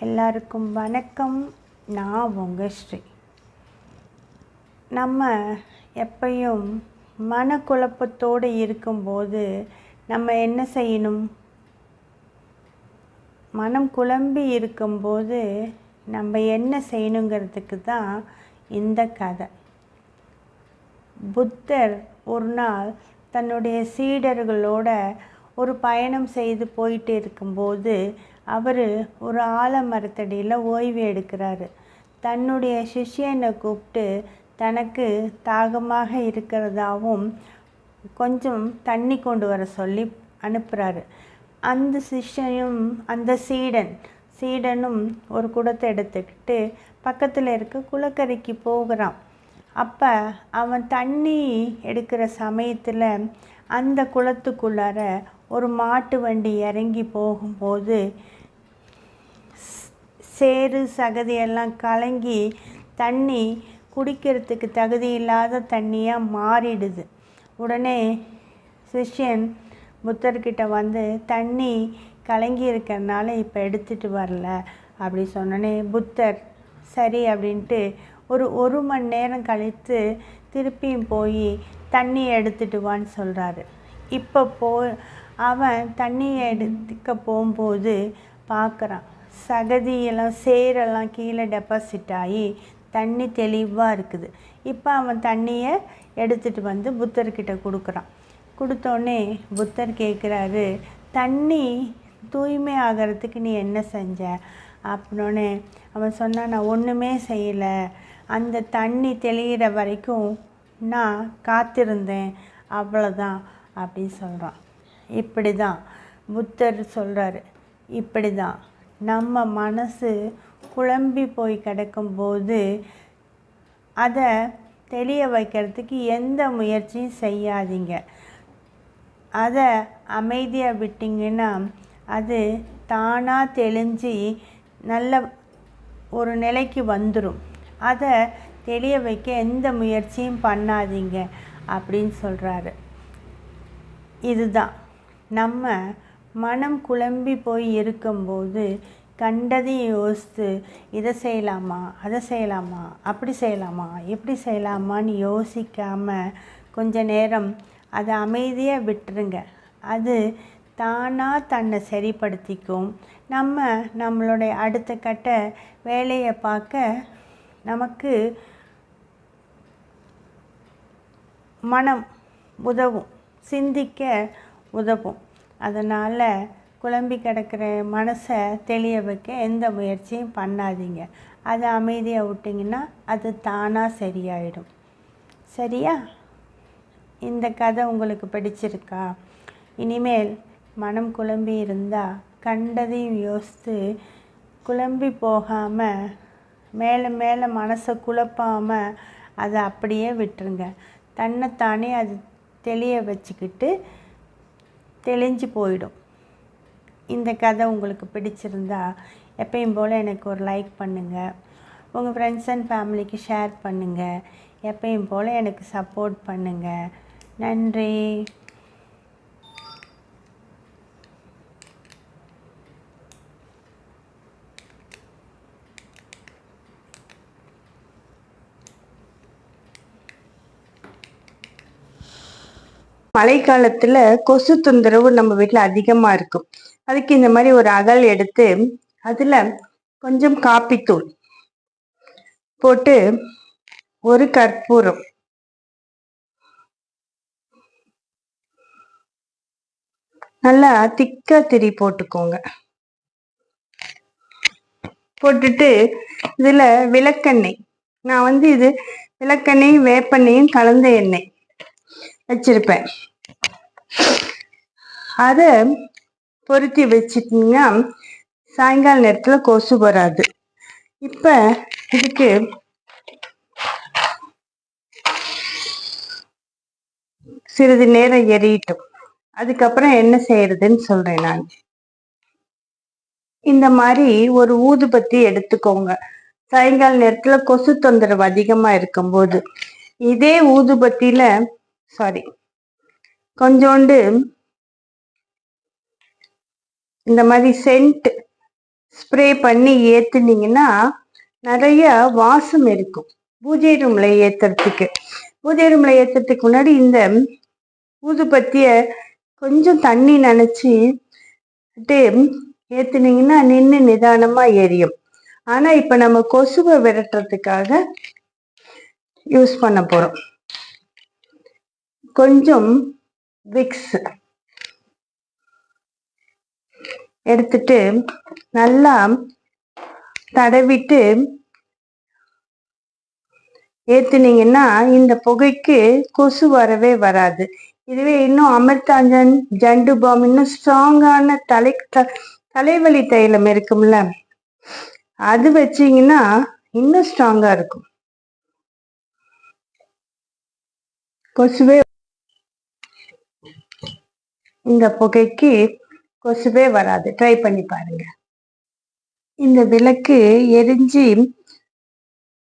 எல்லாருக்கும் வணக்கம். நான் உங்கள் ஸ்ரீ. நம்ம எப்பையும் மனக்குழப்பத்தோடு இருக்கும்போது நம்ம என்ன செய்யணும்? மனம் குழம்பி இருக்கும்போது நம்ம என்ன செய்யணுங்கிறதுக்கு தான் இந்த கதை. புத்தர் ஒரு நாள் தன்னுடைய சீடர்களோட ஒரு பயணம் செய்து போயிட்டு இருக்கும்போது அவர் ஒரு ஆலமரத்தடியில் ஓய்வு எடுக்கிறாரு. தன்னுடைய சிஷ்யனை கூப்பிட்டு தனக்கு தாகமாக இருக்கிறதாவும் கொஞ்சம் தண்ணி கொண்டு வர சொல்லி அனுப்புகிறாரு அந்த சிஷ்யனும் அந்த சீடன் சீடனும் ஒரு குடத்தை எடுத்துக்கிட்டு பக்கத்தில் இருக்க குளக்கரைக்கு போகிறான். அப்போ அவன் தண்ணி எடுக்கிற சமயத்தில் அந்த குளத்துக்குள்ளார ஒரு மாட்டு வண்டி இறங்கி போகும்போது சேறு சகதியெல்லாம் கலங்கி தண்ணி குடிக்கிறதுக்கு தகுதி இல்லாத தண்ணியாக மாறிடுது. உடனே சிஷ்யன் புத்தர்கிட்ட வந்து தண்ணி கலங்கி இருக்கிறனால இப்போ எடுத்துகிட்டு வரல. அப்படி சொன்னோன்னே புத்தர் சரி அப்படின்ட்டு ஒரு ஒரு மணி நேரம் கழித்து திருப்பியும் போய் தண்ணி எடுத்துட்டு வான்னு சொல்கிறாரு இப்போ போ அவன் தண்ணியை எடுத்துக்க போகும்போது பார்க்குறான். சகதியெல்லாம் சேரெல்லாம் கீழே டெபாசிட் ஆகி தண்ணி தெளிவாக இருக்குது. இப்போ அவன் தண்ணியை எடுத்துகிட்டு வந்து புத்தர்கிட்ட கொடுக்குறான். கொடுத்தோடனே புத்தர் கேட்குறாரு தண்ணி தூய்மை ஆகிறதுக்கு நீ என்ன செஞ்ச? அப்படின்னோடனே அவன் சொன்னான் நான் ஒன்றுமே செய்யலை. அந்த தண்ணி தெளிகிற வரைக்கும் நான் காத்திருந்தேன். அவ்வளோதான் அப்படின்னு சொல்கிறான் இப்படி தான் புத்தர் சொல்கிறாரு இப்படி தான் நம்ம மனசு குழம்பி போய் கிடக்கும்போது அதை தெளிய வைக்கிறதுக்கு எந்த முயற்சியும் செய்யாதீங்க. அதை அமைதியாக விட்டிங்கன்னா அது தானாக தெளிஞ்சு நல்ல ஒரு நிலைக்கு வந்துடும் அதை தெளிய வைக்க எந்த முயற்சியும் பண்ணாதீங்க அப்படின்னு சொல்கிறாரு இதுதான். நம்ம மனம் குழம்பி போய் இருக்கும்போது கண்டதையும் யோசித்து இதை செய்யலாமா? அதை செய்யலாமா? அப்படி செய்யலாமா? எப்படி செய்யலாமான்னு யோசிக்காமல் கொஞ்ச நேரம் அதை அமைதியாக விட்டுருங்க. அது தானாக தன்னை சரிப்படுத்திக்கும். நம்ம நம்மளுடைய அடுத்த கட்ட வேலையை பார்க்க நமக்கு மனம் உதவும். சிந்திக்க உதவும். அதனால் குழம்பி கிடக்கிற மனசை தெளிய வைக்க எந்த முயற்சியும் பண்ணாதீங்க. அதை அமைதியாக விட்டிங்கன்னா அது தானாக சரியாயிடும். சரியா? இந்த கதை உங்களுக்கு பிடிச்சிருக்கா? இனிமேல் மனம் குழம்பி இருந்தால் கண்டதையும் யோசித்து குழம்பி போகாமல் மேலே மேலே மனசை குழப்பாமல் அதை அப்படியே விட்டுருங்க. தன்னைத்தானே அது தெளிய வச்சுக்கிட்டு தெளிஞ்சு போயிடும். இந்த கதை உங்களுக்கு பிடிச்சிருந்தா எப்பயும் போல் எனக்கு ஒரு லைக் பண்ணுங்கள் உங்கள் ஃப்ரெண்ட்ஸ் அண்ட் ஃபேமிலிக்கு ஷேர் பண்ணுங்கள் எப்பயும் போல் எனக்கு சப்போர்ட் பண்ணுங்கள் நன்றி. மழை காலத்துல கொசு தொந்தரவு நம்ம வீட்டில் அதிகமாக இருக்கும். அதுக்கு இந்த மாதிரி ஒரு அகல் எடுத்து அதில் கொஞ்சம் காப்பித்தூள் போட்டு ஒரு கற்பூரம். நல்லா திக்கா திரி போட்டுக்கோங்க. போட்டுட்டு இதில் விளக்கெண்ணெய். நான் வந்து இது விளக்கெண்ணெயும் வேப்பெண்ணையும் கலந்த எண்ணெய் வச்சிருப்பேன். அதை பொருத்தி வச்சிட்டிங்கன்னா சாயங்கால நேரத்தில் கொசு வராது. இப்போ இதுக்கு சிறிது நேரம் எரியட்டும். அதுக்கப்புறம் என்ன செய்யறதுன்னு சொல்றேன் நான். இந்த மாதிரி ஒரு ஊதுபத்தி எடுத்துக்கோங்க. சாயங்கால நேரத்துல கொசு தொந்தரவு அதிகமா இருக்கும்போது இதே ஊதுபத்தியில சாரி கொஞ்சோண்டு இந்த மாதிரி சென்ட் ஸ்ப்ரே பண்ணி ஏத்துனீங்கன்னா நிறைய வாசம் இருக்கும். பூஜை ரூம்ல ஏத்துறதுக்கு. பூஜை ரூம்ல ஏத்துறதுக்கு முன்னாடி இந்த ஊதுபத்தியை கொஞ்சம் தண்ணி நனைச்சி ஏத்துனீங்கன்னா நின்று நிதானமா எரியும். ஆனால் இப்போ நம்ம கொசுவை விரட்டுறதுக்காக யூஸ் பண்ண போறோம். கொஞ்சம் விக்ஸ் எடுத்துட்டு நல்லா தடவிட்டு ஏத்துனீங்கன்னா இந்த புகைக்கு கொசு வரவே வராது. இதுவே இன்னும் அமிர்தாஞ்சன் ஜண்டு பாம் இன்னும் ஸ்ட்ராங்கான தலை தலைவலி தைலம் இருக்கும்ல. அது வச்சீங்கன்னா இன்னும் ஸ்ட்ராங்கா இருக்கும். கொசுவே இந்த புகைக்கு கொசுவே வராது. ட்ரை பண்ணி பாருங்க. இந்த விளக்கு எரிஞ்சு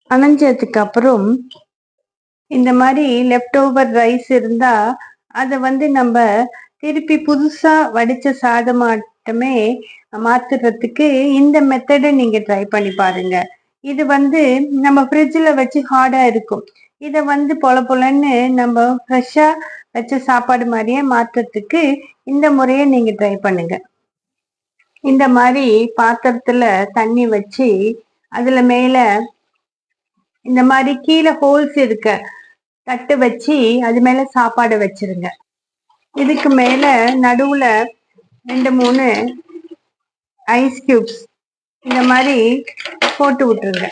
அணைஞ்சதுக்கு அப்புறம் இந்த மாதிரி லெஃப்ட் ஓவர் ரைஸ் இருந்தா அதை வந்து நம்ம திருப்பி புதுசா வடிச்ச சாதமாட்டமே மாத்துறதுக்கு இந்த மெத்தடை நீங்க ட்ரை பண்ணி பாருங்க. இது வந்து நம்ம ஃப்ரிட்ஜில் வச்சு ஹார்டா இருக்கும். இதை வந்து பொல பொலன்னு நம்ம ஃப்ரெஷ்ஷா வச்ச சாப்பாடு மாதிரியே மாத்துறதுக்கு இந்த முறையை நீங்க ட்ரை பண்ணுங்க. இந்த மாதிரி பாத்திரத்துல தண்ணி வச்சு அதுல மேல இந்த மாதிரி கீழே ஹோல்ஸ் இருக்க தட்டு வச்சு அது மேல சாப்பாடு வச்சிருங்க. இதுக்கு மேல நடுவுல ரெண்டு மூணு ஐஸ் கியூப்ஸ் இந்த மாதிரி போட்டு விட்டுருங்க.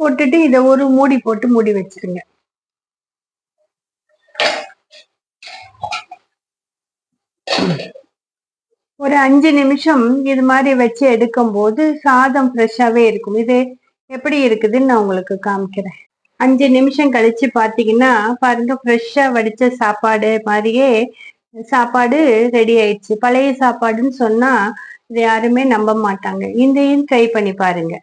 போட்டுட்டு இதை ஒரு மூடி போட்டு மூடி வச்சிருங்க. ஒரு அஞ்சு நிமிஷம் இது மாதிரி வச்சு எடுக்கும் போது சாதம் ஃப்ரெஷ்ஷாவே இருக்கும். இது எப்படி இருக்குதுன்னு நான் உங்களுக்கு காமிக்கிறேன். அஞ்சு நிமிஷம் கழிச்சு பாத்தீங்கன்னா பாருங்க ஃப்ரெஷ்ஷா வடிச்ச சாப்பாடு மாதிரியே சாப்பாடு ரெடி ஆயிடுச்சு. பழைய சாப்பாடுன்னு சொன்னா இது யாருமே நம்ப மாட்டாங்க. இதையும் ட்ரை பண்ணி பாருங்க.